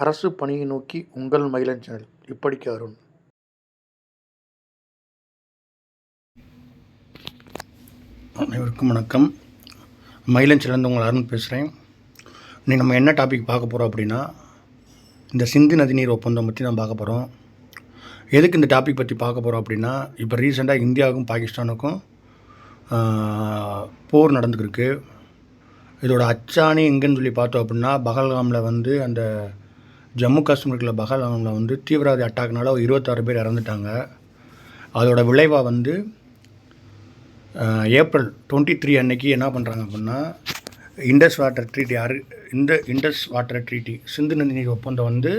அரசு பணியை நோக்கி உங்கள் மகிழன் சேனல். இப்படிக்கு அருண். அனைவருக்கும் வணக்கம். மயிலன் சிறந்து உங்கள் அருண் பேசுகிறேன் இன்னைக்கு நம்ம என்ன டாபிக் பார்க்க போகிறோம் அப்படின்னா இந்த சிந்து நதிநீர் ஒப்பந்தம் பற்றி தான் பார்க்க போகிறோம் எதுக்கு இந்த டாபிக் பற்றி பார்க்க போகிறோம் அப்படின்னா இப்போ ரீசெண்டாக இந்தியாவுக்கும் பாகிஸ்தானுக்கும் போர் நடந்துக்கிருக்கு. இதோட அச்சாணி எங்கேன்னு சொல்லி பார்த்தோம் அப்படின்னா பகல்காமில் வந்து அந்த ஜம்மு காஷ்மீருக்குள்ள பகல்காமில் வந்து தீவிரவாதி அட்டாக்னால ஒரு இருபத்தாறு பேர் இறந்துட்டாங்க. அதோட விளைவாக வந்து ஏப்ரல் டுவெண்ட்டி த்ரீ அன்னைக்கு என்ன பண்ணுறாங்க அப்படின்னா இண்டஸ் வாட்டர் ட்ரீட்டி அரு இந்த இண்டஸ் வாட்டர் ட்ரீட்டி சிந்து நதி நீர் ஒப்பந்தம் வந்து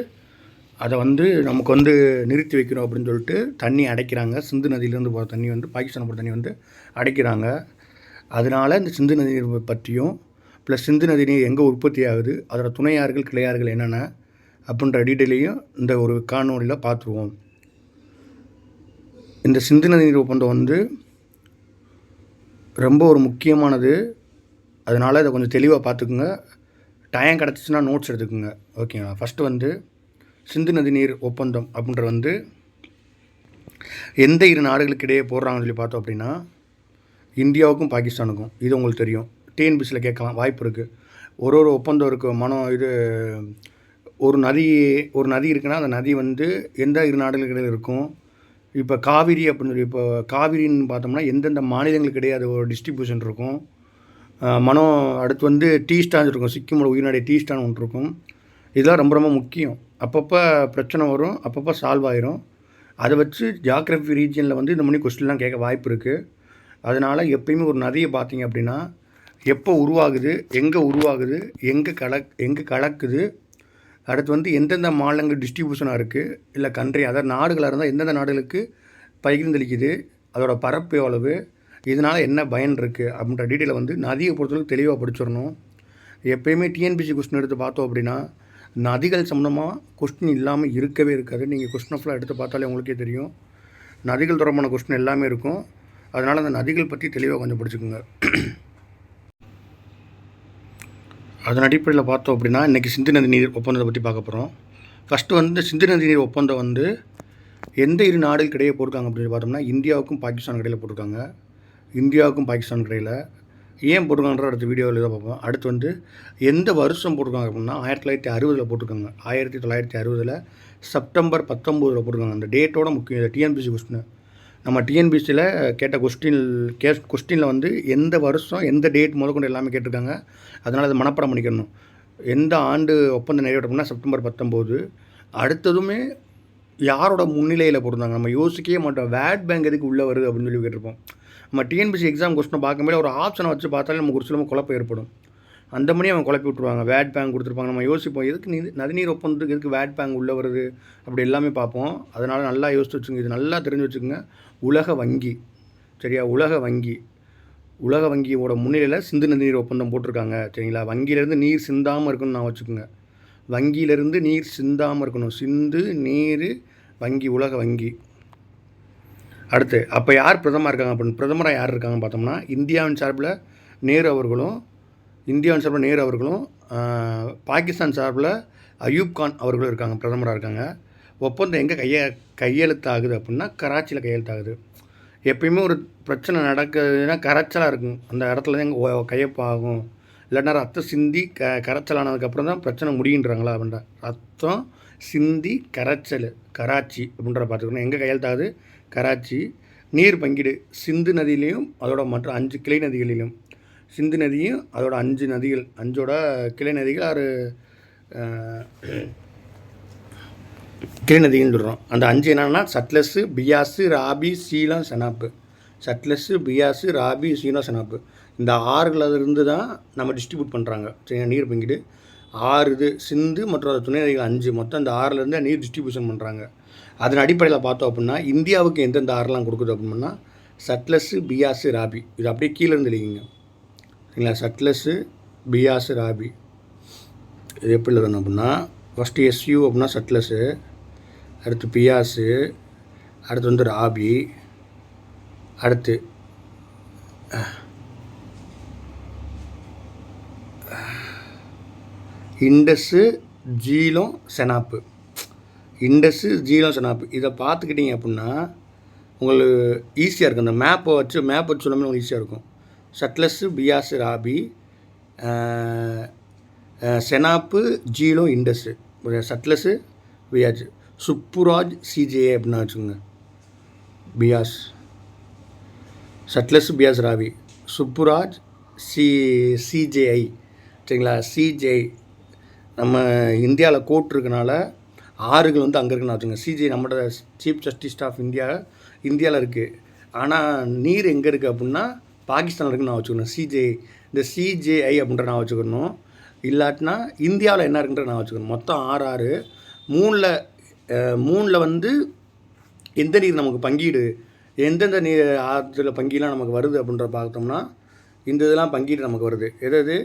அதை வந்து நமக்கு வந்து நிறுத்தி வைக்கணும் அப்படின்னு சொல்லிட்டு தண்ணி அடைக்கிறாங்க. சிந்து நதியிலேருந்து போகிற தண்ணி வந்து பாகிஸ்தான் போகிற தண்ணி வந்து அடைக்கிறாங்க. அதனால் இந்த சிந்து நதி நீர் பற்றியும் ப்ளஸ் சிந்து நதி நீர் எங்கே உற்பத்தி ஆகுது அதோடய துணையாறுகள் கிளையார்கள் என்னென்ன அப்படின்ற டீட்டெயிலையும் இந்த ஒரு காணொலியில் பார்த்துருவோம். இந்த சிந்து நதி நீர் ஒப்பந்தம் வந்து ரொம்ப ஒரு முக்கியமானது. அதனால் இதை கொஞ்சம் தெளிவாக பார்த்துக்குங்க. டைம் கிடச்சிச்சின்னா நோட்ஸ் எடுத்துக்கோங்க. ஓகேங்களா ஃபஸ்ட்டு வந்து சிந்து நதி நீர் ஒப்பந்தம் அப்படின்ற வந்து எந்த இரு நாடுகளுக்கு இடையே போடுறாங்கன்னு சொல்லி பார்த்தோம் அப்படின்னா இந்தியாவுக்கும் பாகிஸ்தானுக்கும். இது உங்களுக்கு தெரியும். டிஎன்பிசியில் கேட்கலாம். வாய்ப்பு இருக்குது ஒரு ஒரு ஒப்பந்தம் இருக்குது மனம் இது ஒரு நதி ஒரு நதி இருக்குன்னா அந்த நதி வந்து எந்த இரு நாடுகளுக்கிடையில் இருக்கும்? இப்போ காவிரி அப்படின்னு சொல்லி இப்போ காவிரின்னு பார்த்தோம்னா எந்தெந்த மாநிலங்களுக்கு இடையே அது ஒரு டிஸ்ட்ரிபியூஷன் இருக்கும். மனோ மனம் அடுத்து வந்து டீ ஸ்டாண்ட் இருக்கும். சிக்கிமோட உயிர்நாடை டீ ஸ்டாண்ட் ஒன்று இருக்கும். இதெல்லாம் ரொம்ப ரொம்ப முக்கியம். அப்பப்போ பிரச்சனை வரும் அப்பப்போ சால்வ் ஆயிரும். அதை வச்சு ஜாகிரபி ரீஜியனில் வந்து இந்த மாதிரி கொஸ்டின்லாம் கேட்க வாய்ப்பு இருக்குது அதனால் எப்பயுமே ஒரு நதியை பார்த்தீங்க அப்படின்னா எப்போ உருவாகுது எங்கே உருவாகுது எங்கே கலக் எங்கே கலக்குது அடுத்து வந்து எந்தெந்த மாநிலங்கள் டிஸ்ட்ரிபியூஷனாக இருக்குது இல்லை கண்ட்ரி அதாவது நாடுகளாக இருந்தால் எந்தெந்த நாடுகளுக்கு பகிர்ந்தளிக்குது அதோட பரப்பு எவ்வளவு இதனால் என்ன பயன் இருக்குது அப்படின்ற டீட்டெயிலை வந்து நதியை பொறுத்தளவுக்கு தெளிவாக படிச்சிடணும். எப்பயுமே டிஎன்பிசி கொஸ்டின் எடுத்து பார்த்தோம் அப்படின்னா நதிகள் சம்மந்தமாக கொஸ்டின் இல்லாமல் இருக்கவே இருக்காது. நீங்கள் கொஸ்டின் ஃபுல்லாக எடுத்து பார்த்தாலே உங்களுக்கே தெரியும். நதிகள் தொடர்பான கொஸ்டின் எல்லாமே இருக்கும். அதனால் அந்த நதிகள் பற்றி தெளிவாக கொஞ்சம் படிச்சுக்கோங்க. அதன் அடிப்படையில் பார்த்தோம் அப்படின்னா இன்றைக்கி சிந்து நதி நீர் ஒப்பந்தத்தை பற்றி பார்க்க போகிறோம் ஃபஸ்ட்டு வந்து சிந்து நதி நீர் ஒப்பந்தம் வந்து எந்த இரு நாடுகள் கிடையே போட்டிருக்காங்க அப்படின்னு பார்த்தோம்னா இந்தியாவுக்கும் பாகிஸ்தான் இடையில் போட்டிருக்காங்க. இந்தியாவுக்கும் பாகிஸ்தான் இடையில். ஏன் போட்டிருக்காங்கன்ற அடுத்த வீடியோவில் தான் பார்ப்போம். அடுத்து வந்து எந்த வருஷம் போட்டிருக்காங்க அப்படின்னா ஆயிரத்தி தொள்ளாயிரத்தி அறுபதில் போட்டிருக்காங்க. ஆயிரத்தி தொள்ளாயிரத்தி அறுபதில் செப்டம்பர் பத்தொம்போதில் போட்டிருக்காங்க. அந்த டேட்டோட முக்கியம் டிஎன்பிசி கொஸ்டின் நம்ம டிஎன்பிசியில் கேட்ட கொஸ்டின் கே கொஸ்டினில் வந்து எந்த வருஷம் எந்த டேட் முதற்கொண்டு எல்லாமே கேட்டிருக்காங்க. அதனால் அதை மனப்பாடம் பண்ணிக்கணும். எந்த ஆண்டு ஒப்பந்தம் நிறைவேற்றம்னா செப்டம்பர் பத்தொம்போது. அடுத்ததுமே யாரோட முன்னிலையில் போட்டிருந்தாங்க நம்ம யோசிக்கவே மாட்டோம். வேட் பேங்க் எதுக்கு உள்ளே வருது அப்படின்னு சொல்லி கேட்டிருப்போம். நம்ம டிஎன்பிசி எக்ஸாம் கொஸ்டினை பார்க்கும்போது ஒரு ஆப்ஷனை வச்சு பார்த்தாலே நமக்கு ஒரு சிலம குழப்பம் ஏற்படும். அந்த மணி அவங்க குழப்பி விட்ருவாங்க வேட் பேங்க் கொடுத்துருப்பாங்க. நம்ம யோசிப்போம். எதுக்கு நீ நதிநீர் ஒப்பந்தத்துக்கு எதுக்கு வேட் பேங்க் உள்ளே வருது? அப்படி எல்லாமே பார்ப்போம். அதனால் நல்லா யோசிச்சு வச்சுங்க. இது நல்லா தெரிஞ்சு வச்சுக்கோங்க. உலக வங்கி. சரியா? உலக வங்கி. உலக வங்கியோட முன்னிலையில் சிந்து நதிநீர் ஒப்பந்தம் போட்டிருக்காங்க. சரிங்களா? வங்கியிலேருந்து நீர் சிந்தாமல் இருக்கணும்னு நான் வச்சுக்கோங்க. வங்கியிலேருந்து நீர் சிந்தாமல் இருக்கணும். சிந்து நீர் வங்கி உலக வங்கி. அடுத்து அப்போ யார் பிரதமர் இருக்காங்க? அப்படின்னு பிரதமராக யார் இருக்காங்கன்னு பார்த்தோம்னா இந்தியாவின் சார்பில் நேரு அவர்களும் இந்தியாவின் சார்பில் நேரு அவர்களும் பாகிஸ்தான் சார்பில் அயூப் கான் அவர்களும் இருக்காங்க. பிரதமராக இருக்காங்க. ஒப்பந்தம் எங்கே கைய கையெழுத்தாகுது அப்படின்னா கராச்சியில் கையெழுத்தாகுது. எப்பயுமே ஒரு பிரச்சனை நடக்குதுன்னா கரைச்சலாக இருக்கும். அந்த இடத்துல தான் எங்கே கையப்பாகும் இல்லைன்னா ரத்தம் சிந்தி க கரைச்சலானதுக்கப்புறம் தான் பிரச்சனை முடியுன்றாங்களா அப்படின்ற. ரத்தம் சிந்தி கரைச்சல் கராச்சி அப்படின்ற பார்த்துக்கணும். எங்கே கையெழுத்தாகுது? கராச்சி. நீர் பங்கீடு. சிந்து நதியிலையும் அதோட மற்ற அஞ்சு கிளை நதிகளிலும். சிந்து நதியும் அதோட அஞ்சு நதிகள் அஞ்சோட கிளை நதிகள் ஆறு கிருநதின்னு சொல்கிறோம் அந்த அஞ்சு என்னென்னா சட்லஸ்ஸு பியாஸு ராபி சீலம் செனாப்பு. சட்லஸ்ஸு பியாஸு ராபி சீலம் செனாப்பு. இந்த ஆறுகளிலிருந்து தான் நம்ம டிஸ்ட்ரிபியூட் பண்ணுறாங்க சரியா நீர் பங்கீடு ஆறு இது சிந்து மற்றும் அது துணை நதிகள் அஞ்சு. மொத்தம் இந்த ஆறுலேருந்து நீர் டிஸ்ட்ரிபியூஷன் பண்ணுறாங்க அதன் அடிப்படையில் பார்த்தோம் அப்படின்னா இந்தியாவுக்கு எந்தெந்த ஆறுலாம் கொடுக்குது அப்படின்னா சட்லஸ்ஸு பியாஸு ராபி. இது அப்படியே கீழே இருந்து எழுதிங்க சரிங்களா? சட்லஸ்ஸு பியாஸு ராபி. இது எப்படி இருக்கணும் அப்படின்னா ஃபஸ்ட்டு எஸ்யூ அப்படின்னா சட்லஸ்ஸு அடுத்து பியாஸு அடுத்து வந்து ராபி அடுத்து இண்டஸ்ஸு ஜீலம் செனாப்பு. இண்டஸ்ஸு ஜீலம் செனாப்பு. இதை பார்த்துக்கிட்டிங்க அப்படின்னா உங்களுக்கு ஈஸியாக இருக்கும். அந்த மேப்பை வச்சு மேப் வச்சு சொல்லாமல் உங்களுக்கு ஈஸியாக இருக்கும். Sutlej Beas Ravi Chenab Jhelum Indus Sutlej Beas Subburaj C J அப்படின்னு வச்சுக்கோங்க. Beas. Sutlej Beas Ravi. Subburaj C C J I சரிங்களா? சிஜேஐ நம்ம இந்தியாவில் கோர்ட் இருக்கனால ஆறுகள் வந்து அங்கே இருக்குன்னு வச்சுங்க சிஜே நம்மளோட சீஃப் ஜஸ்டிஸ் ஆஃப் இந்தியா இந்தியாவில் இருக்குது ஆனால் நீர் எங்கே இருக்குது அப்படின்னா பாகிஸ்தான் இருக்குன்னு நான் வச்சுக்கணும். சிஜே இந்த சிஜேஐ அப்படின்ற நான் வச்சுக்கணும். இல்லாட்டினா இந்தியாவில் என்ன இருக்குன்ற நான் வச்சுக்கணும். மொத்தம் ஆறு ஆறு. மூணில் மூணில் வந்து எந்த நீர் நமக்கு பங்கீடு எந்தெந்த நீர் ஆற்றுல பங்கிலாம் நமக்கு வருது அப்படின்ற பார்த்தோம்னா இந்த இதெல்லாம் பங்கீடு நமக்கு வருது. எதாவது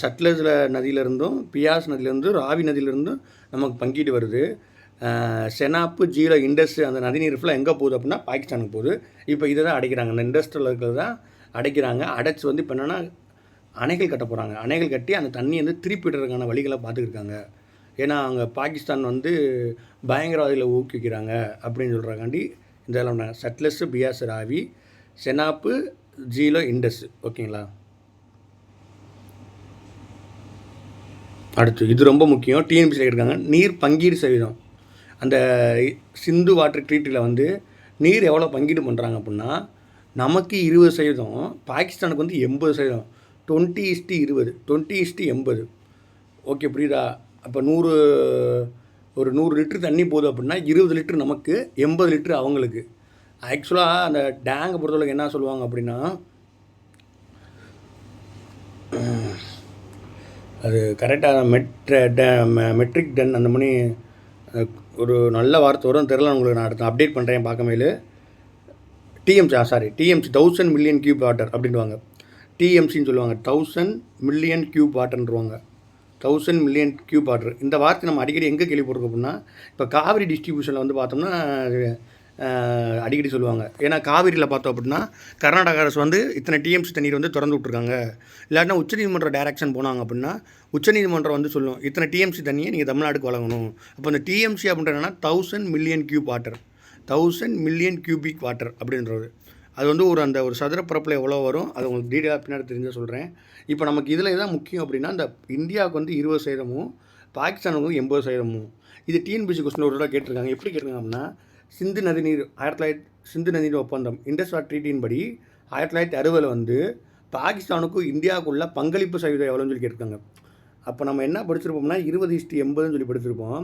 சட்லஸில் நதியிலேருந்தும் பியாஸ் நதியிலேருந்தும் ராவி நதியிலேருந்தும் நமக்கு பங்கீடு வருது. செனாப்பு ஜீரோ இண்டஸ் அந்த நதிநீர் ஃபுல்லாக எங்கே போகுது அப்படின்னா பாகிஸ்தானுக்கு போகுது. இப்போ இதை தான் அடைக்கிறாங்க. இந்த இண்டஸ்ட்ரியில் இருக்கிறது தான் அடைக்கிறாங்க. அடைச்சி வந்து இப்போ என்னென்னா அணைகள் கட்ட போகிறாங்க அணைகள் கட்டி அந்த தண்ணி வந்து திருப்பி விடுறதுக்கான வழிகளை பார்த்துக்கிருக்காங்க. ஏன்னா அங்கே பாகிஸ்தான் வந்து பயங்கரவாதிகளை ஊக்குவிக்கிறாங்க அப்படின்னு சொல்கிறாங்காண்டி இந்த இதெல்லாம் சட்லஸ் பியாஸ் ராவி செனாப்பு ஜீலோ இண்டஸ். ஓகேங்களா? அடுத்து இது ரொம்ப முக்கியம். டிஎன்பிசியில் இருக்காங்க நீர் பங்கீடு சதவீதம். அந்த சிந்து வாட்டர் ட்ரீட்டில் வந்து நீர் எவ்வளோ பங்கீடு பண்ணுறாங்க அப்படின்னா நமக்கு இருபது சதவீதம் பாகிஸ்தானுக்கு வந்து எண்பது சதவீதம். டுவெண்ட்டி இஸ்டி இருபது. டுவெண்ட்டி இஸ்டி எண்பது. ஓகே புரியுதா? அப்போ நூறு ஒரு நூறு லிட்டர் தண்ணி போகுது அப்படின்னா இருபது லிட்டர் நமக்கு எண்பது லிட்ரு அவங்களுக்கு. ஆக்சுவலாக அந்த டேங்கை பொறுத்தளவுக்கு என்ன சொல்லுவாங்க அப்படின்னா அது கரெக்டாக மெட்ர மெட்ரிக் டன் அந்த மணி ஒரு நல்ல வார்த்தை வரும் தெரில உங்களுக்கு நான் அடுத்த அப்டேட் பண்ணுறேன் பார்க்கமையில TMC sorry TMC thousand million cube water அப்படின்வாங்க டிஎம்சின்னு சொல்லுவாங்க. தௌசண்ட் மில்லியன் கியூப் வாட்டர்ன்றவாங்க தௌசண்ட் மில்லியன் கியூப் வாட்டர் இந்த வார்த்தை நம்ம அடிக்கடி எங்கே கேள்விப்பட்டிருக்கோம் அப்படின்னா இப்போ காவிரி டிஸ்ட்ரிபியூஷனில் வந்து பார்த்தோம்னா அடிக்கடி சொல்லுவாங்க. ஏன்னா காவிரியில் பார்த்தோம் அப்படின்னா கர்நாடக அரசு வந்து இத்தனை டிஎம்சி தண்ணீர் வந்து திறந்து விட்ருக்காங்க இல்லாட்டினா உச்சநீதிமன்ற டைரக்ஷன் போனாங்க அப்படின்னா உச்சநீதிமன்றம் வந்து சொல்லும் இத்தனை டிஎம்சி தண்ணியை நீங்கள் தமிழ்நாட்டுக்கு வழங்கணும். அப்போ இந்த TMC அப்படின்றனா thousand million cube water thousand million cubic water அப்படின்றது அது வந்து ஒரு அந்த ஒரு சதுர பரப்பில் எவ்வளோ வரும் அது உங்களுக்கு டீடெயிலாக பின்னாடி தெரிஞ்சால் சொல்கிறேன் இப்போ நமக்கு இதில் எதாவது முக்கியம் அப்படின்னா இந்த இந்தியாவுக்கு வந்து இருபது சதவீதமும் பாகிஸ்தானுக்கு வந்து எண்பது சதவீதமும். இது டிஎன்பிசி கொஸ்டின் ஒரு தடவை கேட்டிருக்காங்க. எப்படி கேட்டிருக்காங்க அப்படின்னா சிந்து நதிநீர் ஆயிரத்தி தொள்ளாயிரத்தி சிந்து நதி நீர் ஒப்பந்தம் இண்டஸ் வாட் ட்ரீட்டின் படி ஆயிரத்தி தொள்ளாயிரத்தி அறுபதில் வந்து பாகிஸ்தானுக்கும் இந்தியாவுக்குள்ள பங்களிப்பு சதவீதம் எவ்வளோன்னு சொல்லி கேட்டிருக்காங்க. அப்போ நம்ம என்ன படிச்சிருப்போம்னா இருபது இஷ்டி எண்பதுன்னு சொல்லி படிச்சிருப்போம்.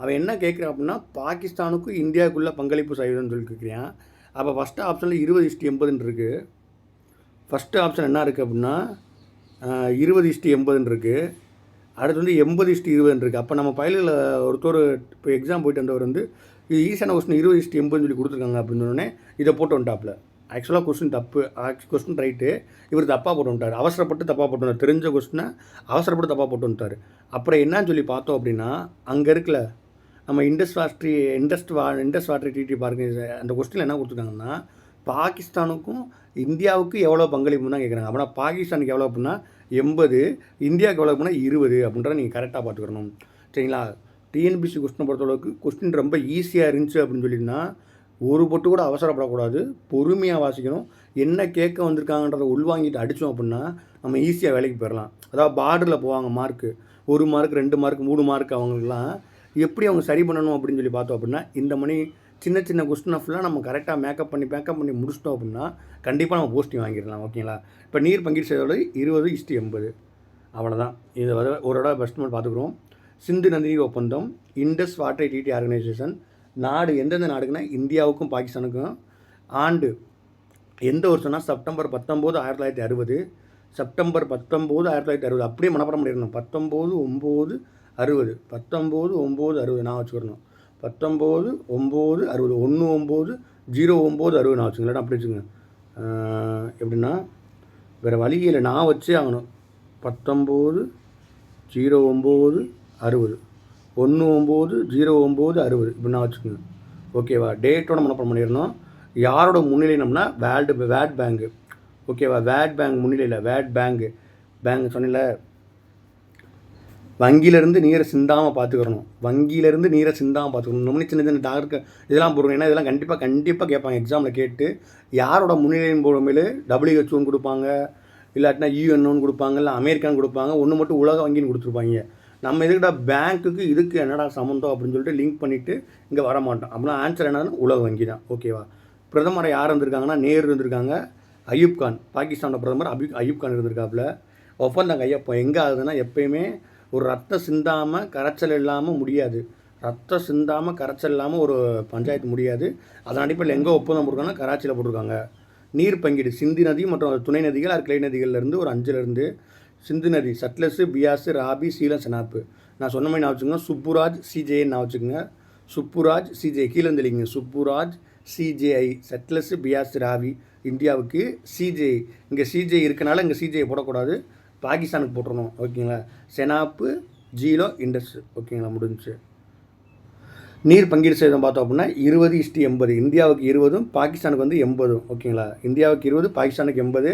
அவன் என்ன கேட்குறான் அப்படின்னா பாகிஸ்தானுக்கும் இந்தியாவுக்குள்ள பங்களிப்பு சதவீதம்னு சொல்லி கேட்குறான். அப்போ ஃபஸ்ட்டு ஆப்ஷனில் இருபது இஷ்டி எண்பதுன்னு இருக்குது ஃபஸ்ட்டு ஆப்ஷன் என்ன இருக்குது அப்படின்னா இருபது இஷ்டி எண்பதுன்னு இருக்குது அடுத்து வந்து எண்பது இஷ்டி இருபதுன்னு இருக்குது அப்போ நம்ம பயிலில் ஒருத்தர் இப்போ எக்ஸாம் போயிட்டு வந்தவர் வந்து இது ஈஸியான கொஸ்டின் இருபது இஷ்டி எண்பதுன்னு சொல்லி கொடுத்துருக்காங்க அப்படின்னு சொன்னோடனே இதை போட்டு வந்துட்டாப்புல ஆக்சுவலாக கொஸ்டின் தப்பு கொஸ்டின் ரைட்டு இவர் தப்பாக போட்டு வந்துட்டார். அவசரப்பட்டு தப்பாக போட்டு வந்தார். தெரிஞ்ச கொஸ்டினை அவசரப்பட்டு தப்பாக போட்டு வந்துட்டார். அப்புறம் என்னன்னு சொல்லி பார்த்தோம் அப்படின்னா அங்கே இருக்கல நம்ம இண்டஸ் வாட்ரி இண்டஸ்ட் வா இண்டஸ் வாட்டர் டிடி பார்க்க அந்த கொஸ்டின் என்ன கொடுத்துருக்காங்கன்னா பாகிஸ்தானுக்கும் இந்தியாவுக்கு எவ்வளோ பங்களிப்புன்னு தான் கேட்குறாங்க. அப்படின்னா பாகிஸ்தானுக்கு எவ்வளோ அப்படின்னா எண்பது இந்தியாவுக்கு எவ்வளோ அப்படின்னா இருபது அப்படின்றத நீங்கள் கரெக்டாக பார்த்துக்கணும். சரிங்களா? டிஎன்பிசி கொஸ்டினை பொறுத்தளவுக்கு கொஸ்டின் ரொம்ப ஈஸியாக இருந்துச்சு அப்படின்னு சொல்லிட்டுனா ஒரு பொட்டு கூட அவசரப்படக்கூடாது. பொறுமையாக வாசிக்கணும். என்ன கேட்க வந்திருக்காங்கன்றதை உள்வாங்கிட்டு அடித்தோம் அப்படின்னா நம்ம ஈஸியாக வேலைக்கு போயிடலாம். அதாவது பார்டரில் போவாங்க மார்க்கு ஒரு மார்க் ரெண்டு மார்க் மூணு மார்க் அவங்களுக்குலாம் எப்படி அவங்க சரி பண்ணணும் அப்படின்னு சொல்லி பார்த்தோம் அப்படின்னா இந்த மணி சின்ன சின்ன கொஸ்டினை ஃபுல்லாக நம்ம கரெக்டாக மேக்கப் பண்ணி மேக்கப் பண்ணி முடிச்சிட்டோம் அப்படின்னா கண்டிப்பாக நம்ம போஸ்டிங் வாங்கிடலாம் ஓகேங்களா இப்போ நீர் பங்கீடு செய்தோட இருபது இஷ்டி எண்பது. அவ்வளோதான் இது ஒரு இடம் பெஸ்ட் பார்த்துக்குறோம். சிந்து நந்தினி ஒப்பந்தம் இண்டஸ் வாட்டர் டிடி ஆர்கனைசேஷன் நாடு எந்தெந்த நாடுக்குன்னா இந்தியாவுக்கும் பாகிஸ்தானுக்கும். ஆண்டு எந்த வருஷம்னா செப்டம்பர் பத்தொம்போது ஆயிரத்தி தொள்ளாயிரத்தி அறுபது. செப்டம்பர் பத்தொம்போது ஆயிரத்தி தொள்ளாயிரத்தி அறுபது. அப்படியே மனப்படம் பண்ணிடணும். பத்தொம்போது ஒம்பது அறுபது. பத்தொம்போது ஒம்பது அறுபது. நான் வச்சுக்கிறணும் பத்தொம்போது ஒம்பது அறுபது. ஒன்று ஒம்பது ஜீரோ ஒம்பது அறுபது. நான் வச்சுங்க அப்படி வச்சுக்கோங்க. எப்படின்னா வேறு வழி இல்லை. நான் வச்சே ஆகணும். பத்தொம்போது ஜீரோ ஒம்பது அறுபது. ஒன்று ஒம்பது ஜீரோ ஒம்பது அறுபது. இப்படி நான் வச்சுக்கோங்க. ஓகேவா டேட்டோட மனப்பணம் பண்ணிடணும். யாரோட முன்னிலைனம்னா வேல்டு வேட் பேங்கு ஓகேவா வேட் பேங்க் முன்னிலையில். வேட் பேங்கு பேங்க் சொன்னில வங்கியிலேருந்து நீரை சிந்தாமல் பார்த்துக்கிறணும் வங்கியிலேருந்து நீரை சிந்தாமல் பார்த்துக்கணும் நம்ம சின்ன சின்ன டாக்டர் இதெல்லாம் போடுறோம் ஏன்னா இதெல்லாம் கண்டிப்பாக கண்டிப்பாக கேட்பாங்க. எக்ஸாமில் கேட்டு யாரோட முன்னிலையின் போடுமையில் டபிள்யூஹெச்ஓன்னு கொடுப்பாங்க. இல்லாட்டினா யூஎன்ஓன்னு கொடுப்பாங்க. இல்லை அமெரிக்கான்னு கொடுப்பாங்க. ஒன்று மட்டும் உலக வங்கின்னு கொடுத்துருப்பாங்க. நம்ம எதுக்கிட்ட பேங்க்குக்கு இதுக்கு என்னடா சம்மந்தம் அப்படின்னு சொல்லிட்டு லிங்க் பண்ணிவிட்டு இங்கே வர மாட்டோம். அப்படின்னா ஆன்சர் என்னன்னா உலக வங்கி தான். ஓகேவா பிரதமரை யார் இருந்திருக்காங்கன்னா நேரு இருந்திருக்காங்க. அயூப் கான். பாகிஸ்தானோட பிரதமர் அபி அயூப் கான் இருந்திருக்காப்புல. ஒப்பந்தம் கையப்போ எங்கே ஆகுதுன்னா எப்பயுமே ஒரு ரத்தம் சிந்தாமல் கரைச்சல் இல்லாமல் முடியாது. ரத்தம் சிந்தாமல் கரைச்சல் இல்லாமல் ஒரு பஞ்சாயத்து முடியாது. அதன் அடிப்படையில் எங்கே ஒப்பந்தம் போட்டிருக்காங்கன்னா கராச்சியில் போட்டிருக்காங்க. நீர் பங்கீடு சிந்தி நதி மற்றும் துணை நதிகள் அது கிளை நதிகள்லேருந்து ஒரு அஞ்சுலேருந்து சிந்து நதி சட்லஸு பியாஸு ராபி சீலம் செனாப்பு. நான் சொன்ன மாதிரி நான் வச்சுக்கோங்க சுப்புராஜ் சிஜேன்னு நான் வச்சுக்கோங்க. சுப்புராஜ் சிஜே கீழே தெளிங்க சுப்புராஜ் சிஜேஐ சட்லஸு பியாஸ் ராவி இந்தியாவுக்கு சிஜே. இங்கே சிஜே இருக்கனால இங்கே சிஜே போடக்கூடாது. பாகிஸ்தானுக்கு போட்டுருணும் ஓகேங்களா? செனாப்பு ஜீலோ இண்டஸ் ஓகேங்களா? முடிஞ்சுச்சு. நீர் பங்கீடு செய்தோம் பார்த்தோம் அப்படின்னா இருபது இஷ்டி எண்பது இந்தியாவுக்கு இருபதும் பாகிஸ்தானுக்கு வந்து எண்பதும் ஓகேங்களா? இந்தியாவுக்கு இருபது பாகிஸ்தானுக்கு எண்பது.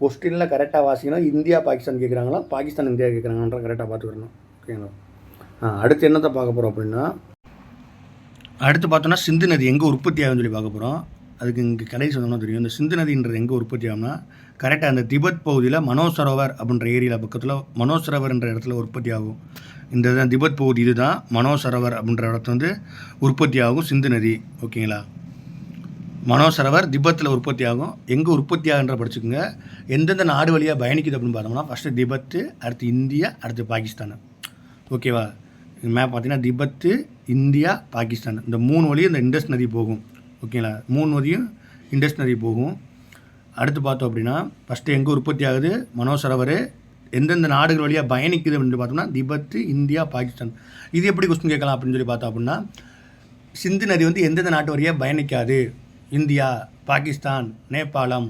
கொஸ்டினில் கரெக்டாக வாசிக்கணும். இந்தியா பாகிஸ்தான் கேட்குறாங்களா பாகிஸ்தான் இந்தியா கேட்குறாங்கன்ற கரெக்டாக பார்த்துக்கணும். ஓகேங்களா? ஆ அடுத்து என்னத்தை பார்க்க போகிறோம் அப்படின்னா அடுத்து பார்த்தோன்னா சிந்து நதி எங்கே உற்பத்தி ஆகும்னு சொல்லி பார்க்க போகிறோம் அதுக்கு இங்கே கடைசி சொன்னோம்னா தெரியும். இந்த சிந்து நதின்றது எங்கே உற்பத்தி ஆகும்னா கரெக்டாக அந்த திபெத் பகுதியில் மனோசரோவர் அப்படின்ற ஏரியா பக்கத்தில் மனோசரோவர்ன்ற இடத்துல உற்பத்தி ஆகும். இந்த இதுதான் திபெத் பகுதி இதுதான் மனோசரோவர் அப்படின்ற இடத்துல வந்து உற்பத்தி ஆகும் சிந்து நதி. ஓகேங்களா? மனோசரவர் திபத்தில் உற்பத்தி ஆகும். எங்கே உற்பத்தி ஆகுன்ற படிச்சுக்கோங்க. எந்தெந்த நாடு வழியாக பயணிக்குது அப்படின்னு பார்த்தோம்னா ஃபஸ்ட்டு திபத்து அடுத்து இந்தியா அடுத்து பாகிஸ்தான். ஓகேவா? மேப் பார்த்தீங்கன்னா திபத்து இந்தியா பாகிஸ்தான். இந்த மூணு வழியும் இந்த இண்டஸ் நதி போகும். ஓகேங்களா? மூணு வழியும் இண்டஸ் நதி போகும். அடுத்து பார்த்தோம் அப்படின்னா ஃபஸ்ட்டு எங்கே உற்பத்தி ஆகுது? மனோசரவர் எந்தெந்த நாடுகள் வழியாக பயணிக்குது அப்படின்னு பார்த்தோம்னா திபத்து இந்தியா பாகிஸ்தான். இது எப்படி கொஸ்டின் கேட்கலாம் அப்படின்னு சொல்லி பார்த்தோம் அப்படின்னா சிந்து நதி வந்து எந்தெந்த நாட்டு வழியாக பயணிக்காது? இந்தியா பாகிஸ்தான் நேபாளம்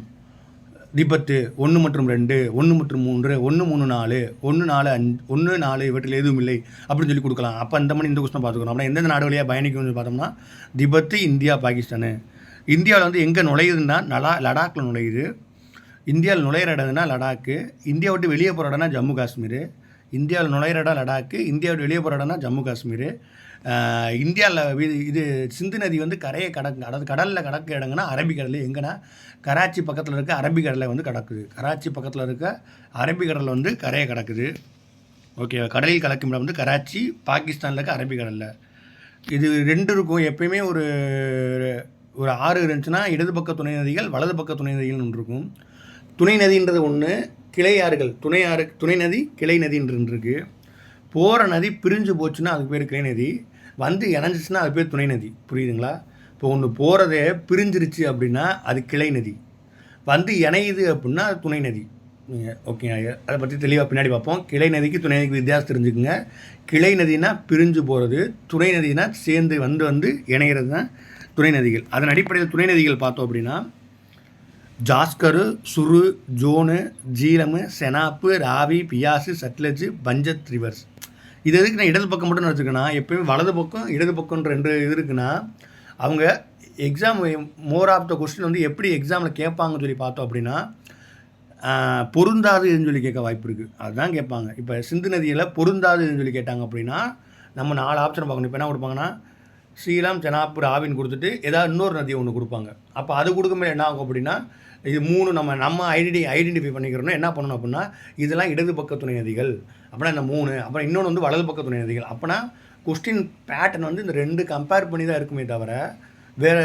திபத்து ஒன்று மற்றும் ரெண்டு ஒன்று மற்றும் மூன்று ஒன்று மூணு நாலு ஒன்று நாலு அஞ்சு ஒன்று நாலு இவற்றில் எதுவும் இல்லை அப்படின்னு சொல்லி கொடுக்கலாம். அப்போ அந்த மாதிரி இந்த கொஸ்டின் பார்த்துக்கணும். அப்படின்னா எந்தெந்த நாடு வழியாக பயணிக்கும்னு பார்த்தோம்னா திபத்து இந்தியா பாகிஸ்தானு. இந்தியாவில் வந்து எங்கே நுழையுதுன்னா லடா லடாக்கில் நுழையுது. இந்தியாவில் நுழையிற இடம்னா லடாக்கு. இந்தியா விட்டு வெளியே போகிற இடம்னா ஜம்மு காஷ்மீர். இந்தியாவில் நுழையிற இடம் லடாக்கு. இந்தியா விட்டு வெளியே போகிற இடம்னா ஜம்மு காஷ்மீர். இந்தியாவில் இது சிந்து நதி வந்து கரையை கடக்கு அதாவது கடலில் கடக்க இடங்கன்னா அரபிக்கடல் எங்கன்னா கராச்சி பக்கத்தில் இருக்க அரபிக்கடலை வந்து கடக்குது. கராச்சி பக்கத்தில் இருக்க அரபிக்கடலில் வந்து கரையை கடக்குது. ஓகே கடலில் கலக்கும் இடம் வந்து கராச்சி. பாகிஸ்தானில் இருக்க அரபிக்கடலில் இது ரெண்டு இருக்கும். எப்பயுமே ஒரு ஒரு ஆறு இருந்துச்சுன்னா இடது பக்க துணை நதிகள் வலது பக்க துணை நதிகள் ஒன்று இருக்கும். துணை நதின்றது ஒன்று கிளை ஆறுகள் துணை ஆறு துணை நதி கிளை நதின்றது இருக்கு. போகிற நதி பிரிஞ்சு போச்சுன்னா அதுக்கு பேர் கிளை நதி. வந்து இணைஞ்சிச்சுன்னா அது பேர் துணை நதி. புரியுதுங்களா? இப்போ ஒன்று போகிறதே பிரிஞ்சிருச்சு அப்படின்னா அது கிளை நதி. வந்து இணையுது அப்படின்னா அது துணை நதி. ஓகே அதை பற்றி தெளிவாக பின்னாடி பார்ப்போம். கிளை நதிக்கு துணை நதிக்கு வித்தியாசம் தெரிஞ்சுக்குங்க. கிளை நதினா பிரிஞ்சு போகிறது துணை நதினா சேர்ந்து வந்து வந்து இணைகிறது தான் துணை நதிகள். அதன் அடிப்படையில் துணை நதிகள் பார்த்தோம் அப்படின்னா ஜாஸ்கரு சுரு ஜோனு ஜீலமு செனாப்பு ராவி பியாசு சட்லஜ் பஞ்சத் ரிவர்ஸ். இது எதுக்கு நான் இடது பக்கம் மட்டும் வச்சுக்கேன்னா எப்பயுமே வலது பக்கம் இடது பக்கம்ன்ற ரெண்டு இது இருக்குன்னா அவங்க exam more of the question வந்து எப்படி எக்ஸாமில் கேட்பாங்கன்னு சொல்லி பார்த்தோம் அப்படின்னா பொருந்தாதுன்னு சொல்லி கேட்க வாய்ப்பு இருக்குது அதுதான் கேட்பாங்க. இப்போ சிந்து நதியில் பொருந்தாதுன்னு சொல்லி கேட்டாங்க அப்படின்னா நம்ம நாலு ஆப்ஷன் பார்க்கணும். இப்போ என்ன கொடுப்பாங்கன்னா ஸ்ரீராம் செனாப்பு ஆவின் கொடுத்துட்டு ஏதாவது இன்னொரு நதி ஒன்று கொடுப்பாங்க. அப்போ அது கொடுக்கும்போது என்ன ஆகும் அப்படின்னா இது மூணு நம்ம நம்ம ஐடென்டி ஐடென்டிஃபை பண்ணிக்கிறோம்னா என்ன பண்ணணும் அப்படின்னா இதெல்லாம் இடது பக்க துணை நதிகள். அப்படின்னா இந்த மூணு அப்புறம் இன்னொன்று வந்து வலது பக்க துணை நதிகள். அப்படின்னா கொஸ்டின் பேட்டர்ன் வந்து இந்த ரெண்டு கம்பேர் பண்ணி தான் இருக்குமே தவிர வேறு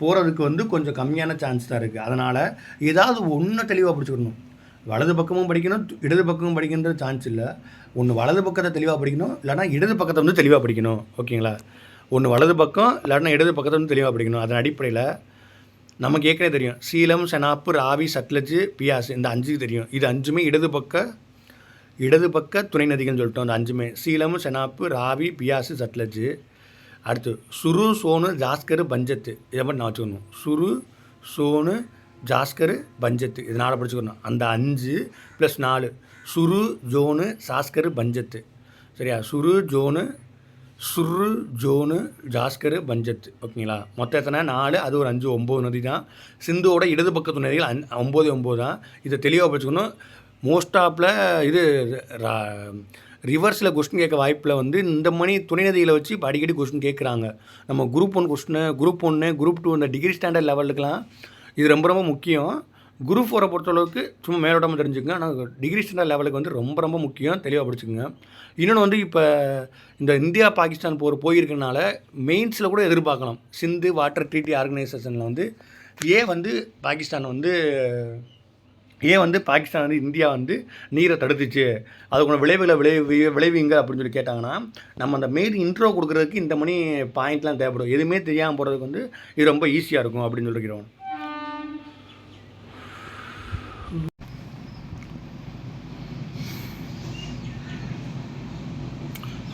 போகிறதுக்கு வந்து கொஞ்சம் கம்மியான சான்ஸ் தான் இருக்குது அதனால் ஏதாவது ஒன்று தெளிவாக பிடிச்சிக்கணும். வலது பக்கமும் படிக்கணும் இடது பக்கமும் படிக்கின்ற சான்ஸ் இல்லை. ஒன்று வலது பக்கத்தை தெளிவாக படிக்கணும் இல்லைனா இடது பக்கத்தை வந்து தெளிவாக படிக்கணும். ஓகேங்களா? ஒன்று வலது பக்கம் இல்லைன்னா இடது பக்கத்தை வந்து தெளிவாக படிக்கணும். அதன் அடிப்படையில் நமக்கு ஏற்கனவே தெரியும். சீலம் செனாப்பு ராவி சட்லஜ் பியாஸ் இந்த அஞ்சுக்கு தெரியும். இது அஞ்சுமே இடது பக்க இடது பக்க துணை நதிகள்னு சொல்லிட்டோம் அந்த அஞ்சுமே. சீலம் செனாப்பு ராவி பியாசு சட்லஜ் அடுத்து சுரு சோனு ஜாஸ்கரு பஞ்சத்து. இதை மட்டும் நான் வச்சுக்கணும். சுரு சோனு ஜாஸ்கரு பஞ்சத்து. இதனால் படிச்சுக்கணும். அந்த அஞ்சு ப்ளஸ் நாலு. சுரு ஜோனு சாஸ்கரு பஞ்சத்து. சரியா? சுரு ஜோனு சுரு ஜோனு ஜாஸ்கரு பஞ்சத் ஓகேங்களா? மொத்தம் எத்தனை? நாலு அது ஒரு அஞ்சு ஒம்பது நதி தான். சிந்துவோட இடது பக்கத்து நதிகள் அஞ் ஒம்பது ஒம்பது தான். இதை தெளிவாக படிச்சுக்கணும் மோஸ்ட் ஆப்பில் இது ரா- ரிவர்ஸில் கொஸ்டின் கேட்க வாய்ப்பில் வந்து இந்த மணி துணை நதிகளை வச்சு இப்போ அடிக்கடி கொஸ்டின் கேட்குறாங்க. நம்ம குரூப் ஒன் கொஸ்டின் குரூப் ஒன்று குரூப் டூ இந்த டிகிரி ஸ்டாண்டர்ட் லெவலுக்குலாம் இது ரொம்ப ரொம்ப முக்கியம். குரூப் ஃபோரை பொறுத்தளவுக்கு சும்மா மேலோட்டமாக தெரிஞ்சுக்கங்க. ஆனால் டிகிரி ஸ்டாண்டர்ட் லெவலுக்கு வந்து ரொம்ப ரொம்ப முக்கியம். தெளிவாக படிச்சுக்கோங்க. இன்னொன்று வந்து இப்போ இந்த இந்தியா பாகிஸ்தான் போர் போயிருக்கனால மெயின்ஸில் கூட எதிர்பார்க்கலாம். சிந்து வாட்டர் ட்ரீட்டி ஆர்கனைசேஷனில் வந்து ஏன் வந்து பாகிஸ்தான் வந்து ஏன் வந்து பாகிஸ்தான் வந்து இந்தியா வந்து நீரை தடுத்துச்சு. அதுக்குள்ள விளைவுகளை விளைவி விளைவிங்க அப்படின்னு சொல்லி கேட்டாங்கன்னா நம்ம அந்த மெயின் இன்ட்ரோ கொடுக்குறதுக்கு இந்த மணி பாயிண்ட்லாம் தேவைப்படும். எதுவுமே தெரியாமல் போகிறதுக்கு வந்து இது ரொம்ப ஈஸியாக இருக்கும் அப்படின்னு சொல்லிக்கிறோம்.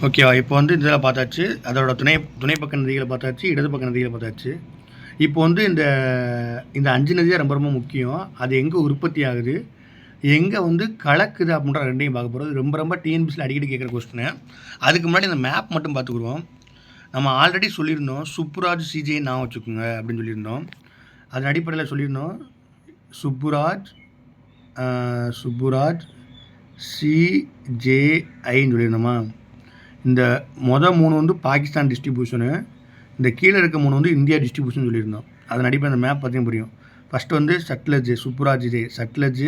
ஓகேவா இப்போ வந்து இதில் பார்த்தாச்சு. அதோட துணை துணை பக்க நதிகளை பார்த்தாச்சு இடது பக்க நதிகளை பார்த்தாச்சு. இப்போ வந்து இந்த இந்த அஞ்சு நதியாக ரொம்ப ரொம்ப முக்கியம். அது எங்கே உற்பத்தி ஆகுது? எங்கே வந்து கலக்குது அப்படின்ற ரெண்டையும் பார்க்க போகிறது ரொம்ப ரொம்ப டிஎன்பிசியில் அடிக்கடி கேட்குற கொஸ்டின் அதுக்கு முன்னாடி இந்த மேப் மட்டும் பார்த்துக்குருவோம். நம்ம ஆல்ரெடி சொல்லியிருந்தோம் சுப்புராஜ் சிஜே நான் வச்சுக்கோங்க அப்படின்னு சொல்லியிருந்தோம். அதன் அடிப்படையில் சொல்லியிருந்தோம் சுப்புராஜ் சுப்புராஜ் சிஜேஐன்னு சொல்லியிருந்தோமா? இந்த மொதல் மூணு வந்து பாகிஸ்தான் டிஸ்ட்ரிபியூஷனு இந்த கீழே இருக்க மூணு வந்து இந்தியா டிஸ்ட்ரிபியூஷன் சொல்லியிருந்தோம். அதன் அடிப்படை அந்த மேப் பார்த்தீங்கன்னா புரியும். ஃபஸ்ட்டு வந்து சட்லஜ் சுப்புராஜ் ஜே சட்லஜ்